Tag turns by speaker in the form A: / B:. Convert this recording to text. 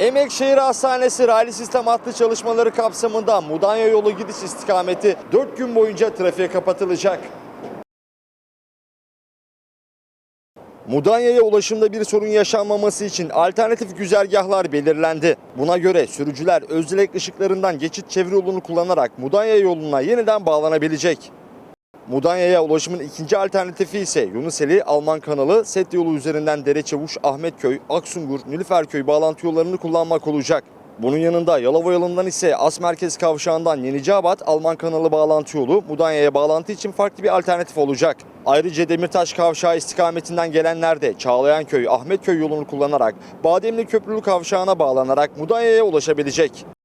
A: Emekşehir Hastanesi raylı sistem hattı çalışmaları kapsamında Mudanya yolu gidiş istikameti 4 gün boyunca trafiğe kapatılacak. Mudanya'ya ulaşımda bir sorun yaşanmaması için alternatif güzergahlar belirlendi. Buna göre sürücüler özdilek ışıklarından geçit çevre yolunu kullanarak Mudanya yoluna yeniden bağlanabilecek. Mudanya'ya ulaşımın ikinci alternatifi ise Yunuseli, Alman kanalı, Set yolu üzerinden Dereçavuş, Ahmetköy, Aksungur, Nilüferköy bağlantı yollarını kullanmak olacak. Bunun yanında Yalova yolundan ise As Merkez Kavşağı'ndan Yeniceabat, Alman kanalı bağlantı yolu Mudanya'ya bağlantı için farklı bir alternatif olacak. Ayrıca Demirtaş Kavşağı istikametinden gelenler de Çağlayanköy, Ahmetköy yolunu kullanarak Bademli Köprülü Kavşağı'na bağlanarak Mudanya'ya ulaşabilecek.